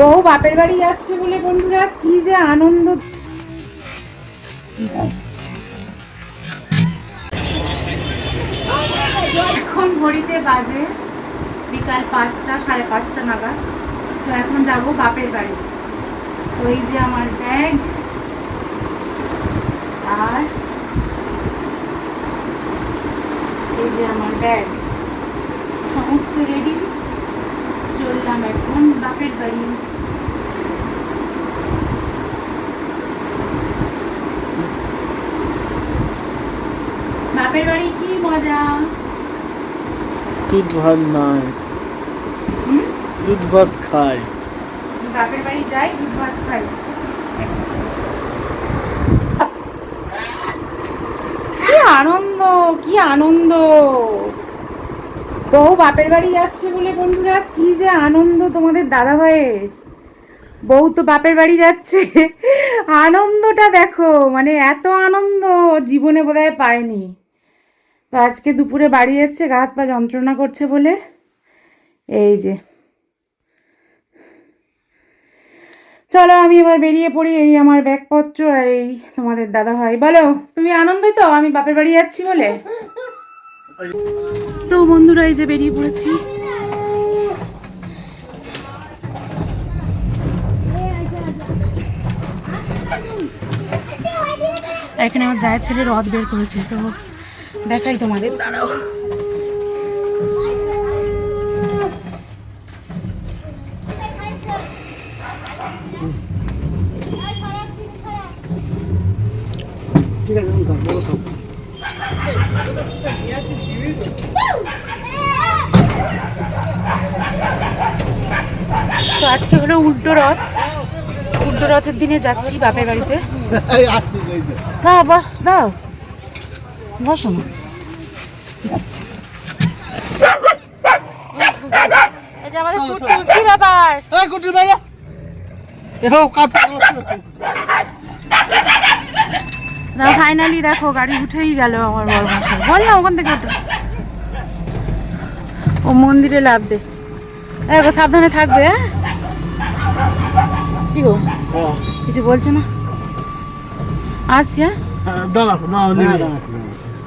বউ বাপের বাড়ি যাচ্ছে বলে বন্ধুরা, কি যে আনন্দ। এখন ঘড়িতে বাজে বিকাল পাঁচটা, সাড়ে পাঁচটা নাগাদ। তো এখন যাব বাপের বাড়ি। তো এই যে আমার ব্যাগ। আর এই যে আমার ব্যাগ। সমস্ত রেডি চললাম এখন বাপের বাড়ি বাপের দুধ ভাত দুধ ভাত খাই। বাপের বাড়ি যাই দুধ ভাত খাই। কি আনন্দ কি আনন্দ। বউ বাপের বাড়ি যাচ্ছে বলে বন্ধুরা কি যে আনন্দ তোমাদের দাদা ভাইয়ের বউ তো বাপের বাড়ি যাচ্ছে। আনন্দটা দেখো মানে এত আনন্দ জীবনে বোধহয় পায়নি। তো আজকে দুপুরে বাড়ি এসছে, গা হাত পা যন্ত্রণা করছে বলে। এই যে। চলো আমি এবার বেরিয়ে পড়ি এই আমার ব্যাগপত্র আর এই তোমাদের দাদা ভাই বলো, তুমি আনন্দই তো? আমি বাপের বাড়ি যাচ্ছি বলে। তো বন্ধুরা, এই যে বেরিয়ে পড়েছি। এখানে আমার জায়ের ছেলে রথ বের করেছে, তো দেখাই তোমাদের। দাঁড়াও। তো আজকে হলো উল্টো রথ। উল্টো রথের দিনে যাচ্ছি বাপের বাড়িতে। দাও দাও। বসো না। এই যে আমাদের কুটুস, কি ব্যাপার। এই বাইরে। না ফাইনালি দেখো গাড়ি উঠেই গেল আমার বড় মাসে বল না ওখান থেকে ওঠো ও মন্দিরে লাভবে দেখো সাবধানে থাকবে হ্যাঁ? কি গো? কিছু বলছে না? আসছি হ্যাঁ? হ্যাঁ, দাঁড়াও, দাঁড়াও।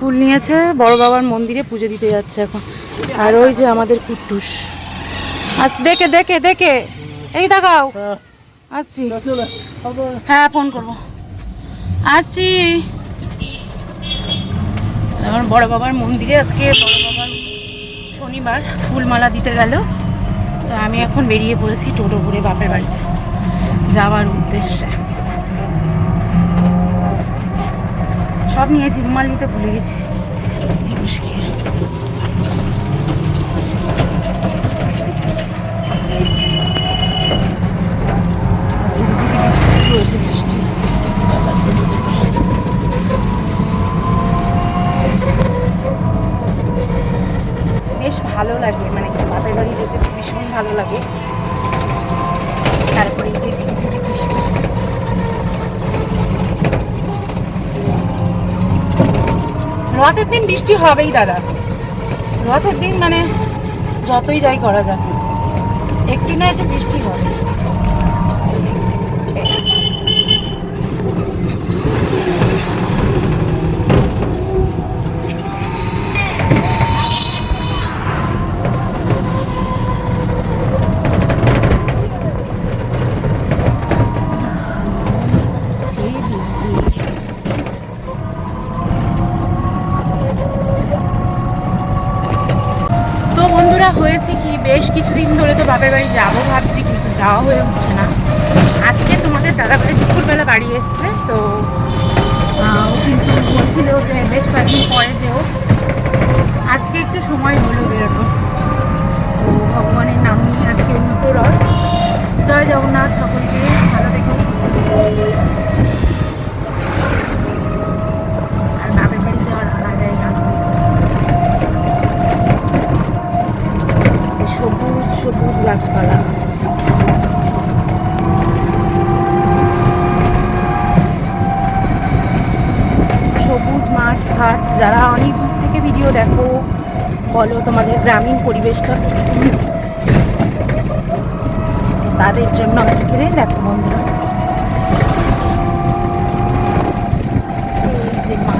ফুল নিয়েছে, বড় বাবার মন্দিরে পুজো দিতে যাচ্ছে এখন। আর ওই যে আমাদের কুট্টুস। আজ দেখে দেখে দেখে। এই দেখাও আসছি। হ্যাঁ ফোন করব। আসছি। আমার বড় বাবার মন্দিরে আজকে বড় বাবার শনিবার ফুলমালা দিতে গেল। তো আমি এখন বেরিয়ে পড়েছি টোটো করে বাপের বাড়িতে। যাওয়ার উদ্দেশ্যে। সব নিয়েছি, রুমাল নিতে ভুলে গেছি। মুশকিল। বেশ ভালো লাগে মানে বাপের বাড়ি যেতে ভীষণ ভালো লাগে। তারপরে যে ঝিরিঝিরি বৃষ্টি। রথের দিন বৃষ্টি হবেই দাদা। রথের দিন মানে যতই যাই করা যাবে একটু না একটু বৃষ্টি হবে। বন্ধুরা হয়েছে কি? বেশ কিছুদিন ধরে তো বাপের বাড়ি যাব ভাবছি, কিন্তু যাওয়া হয়ে উঠছে না। আজকে তোমাদের দাদা দাদাভাই দুপুরবেলা বাড়ি এসছে, তো ও কিন্তু বলছিল যে বেশ কয়েকদিন পরে যেও। আজকে একটু সময় হলো বেরোনো তো ভগবানের নাম নিয়ে আজকে উল্টো রথ জয় জগন্নাথ সকলকে ভালো থেকো সুস্থ থেকো। আর বাপের বাড়ি যাওয়ার আলাদাই আনন্দ এই সবুজ সবুজ গাছপালা সবুজ মাঠ ঘাট যারা অনেক দূর থেকে ভিডিও দেখো, বলো তোমাদের গ্রামীণ পরিবেশটা তাদের জন্য আজকে দেখো বন্ধুরা। এই যে মাঠ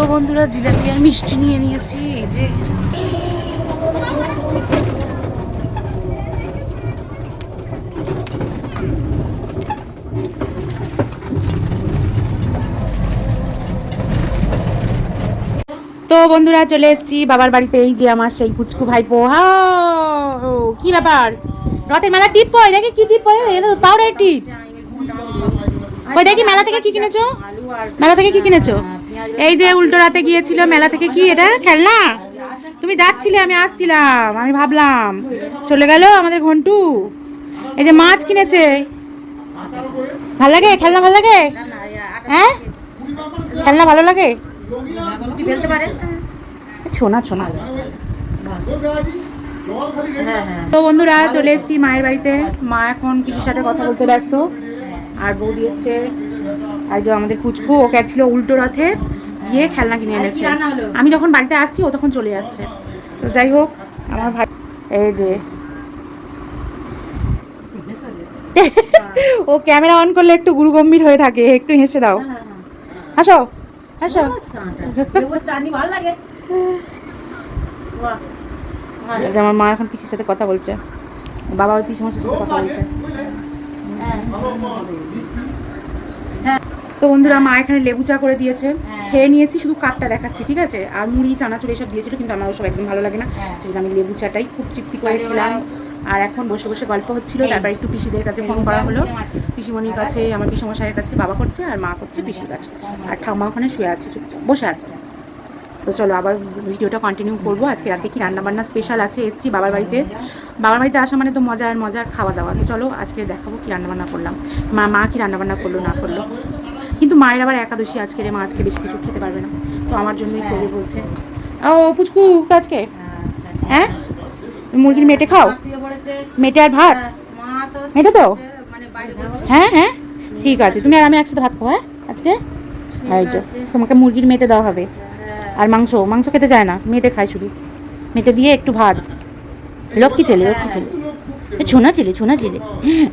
তো বন্ধুরা জিলাপি আর মিষ্টি নিয়ে নিয়েছি এই যে। তো বন্ধুরা চলে এসেছি বাবার বাড়িতে এই যে আমার সেই পুচকু ভাইপো। হাও, কি ব্যাপার? রথের মেলা টিপ কই? দেখি কি টিপ পরে পাউডার টিপ। কই দেখি মেলা থেকে কি কিনেছো? মেলা থেকে কি কিনেছো? এই যে উল্টো রাতে গিয়েছিল মেলা থেকে কি এটা? খেলনা? তুমি যাচ্ছিলে আমি আসছিলাম আমি ভাবলাম। চলে গেল আমাদের ঘন্টু। এই যে মাছ কিনেছে। ভালো লাগে? খেলনা ভালো লাগে? হ্যাঁ? খেলনা ভালো লাগে? ছোনা ছোনা। তো বন্ধুরা চলে এসেছি মায়ের বাড়িতে। মা এখন পিসির সাথে কথা বলতে ব্যস্ত। আর বৌদি এসছে আর যে আমাদের কুচকু ও গেছিল উল্টো রথে গিয়ে খেলনা কিনে এনেছে। আমি যখন বাড়িতে আসছি ও তখন চলে যাচ্ছে। তো যাই হোক আমার ভাই এই যে। ও ক্যামেরা অন করলে একটু গুরুগম্ভীর হয়ে থাকে একটু হেসে দাও। আসো আসো চাটনি ভালো লাগে। বাহ, ভালো। এই যে আমার মা এখন পিসির সাথে কথা বলছে। বাবা ওই পিসি সাথে কথা বলছে। হ্যাঁ। তো বন্ধুরা মা এখানে লেবু চা করে দিয়েছে। হ্যাঁ। খেয়ে নিয়েছি শুধু কাপটা দেখাচ্ছি ঠিক আছে? আর মুড়ি চানাচুর এসব দিয়েছিল কিন্তু আমার ওসব একদম ভালো লাগে না। হ্যাঁ। সেজন্য আমি লেবু চাটাই খুব তৃপ্তি করে খেলাম। আর এখন বসে বসে গল্প হচ্ছিল তারপর একটু পিসিদের কাছে ফোন করা হলো। পিসিমণির হ্যাঁ। কাছে আমার পিসমশাইয়ের কাছে বাবা করছে আর মা করছে পিসির কাছে। আর ঠাম্মা ওখানে শুয়ে আছে চুপচাপ বসে আছে। তো চলো আবার ভিডিওটা কন্টিনিউ করব। আজকে রাতে কি রান্নাবান্না স্পেশাল আছে? এসেছি বাবার বাড়িতে। বাবার বাড়িতে আসা মানে তো মজা আর মজার খাওয়া দাওয়া। তো চলো আজকে দেখাবো কি রান্নাবান্না করলাম। মা মা কি রান্নাবান্না করল না করল? কিন্তু মায়ের আবার একাদশী আজকে রে মা আজকে বেশি কিছু খেতে পারবে না। তো আমার জন্যই করবে বলছে। ও পুচকু আজকে? হ্যাঁ? মুরগির মেটে খাও? মেটে আর ভাত? হ্যাঁ, মা তো? হ্যাঁ হ্যাঁ? ঠিক আছে তুমি আর আমি একসাথে ভাত খাব হ্যাঁ? আজকে? তোমাকে মুরগির মেটে দেওয়া হবে। আর মাংস মাংস খেতে চায় না মেটে খায় শুধু। মেটে দিয়ে একটু ভাত। লক্ষ্মী ছেলে লক্ষ্মী ছেলে। ছোনা ছেলে ছোনা ছেলে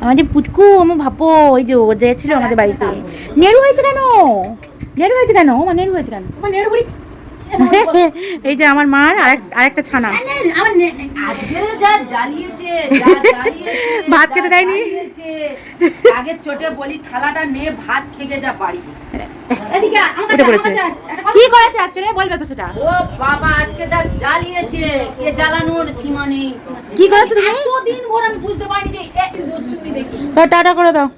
আমাদের পুটকু আমার ভাবো ওই যে ও যে ছিল আমাদের বাড়িতে। নেড়ু হয়েছে কেন? নেড়ু হয়েছে কেন? ও নেড়ু হয়েছে কেন? এই যে আমার মার আরেক আরেকটা ছানা। আমার আজকে যা জ্বালিয়েছে যা জ্বালিয়েছে, ভাত খেতে দেয়নি? আগের চোটে বলি থালাটা নে ভাত খেয়ে যা বাড়ি। এদিকে কি করেছে আজকে রে? বলবে তো সেটা। ও বাবা আজকে যা জ্বালিয়েছে এ জ্বালানোর সীমা নেই। কি করেছ তুমি? এতদিন ভোর আমি বুঝতে পারিনি যে একটু দুষ্টুমি দেখি। তো টাটা করে দাও।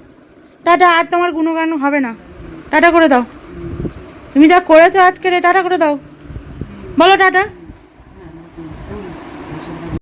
টাটা আর তোমার গুণগান হবে না। টাটা করে দাও। তুমি যা করেছ আজকে রে টাটা করে দাও। বলো টাটা।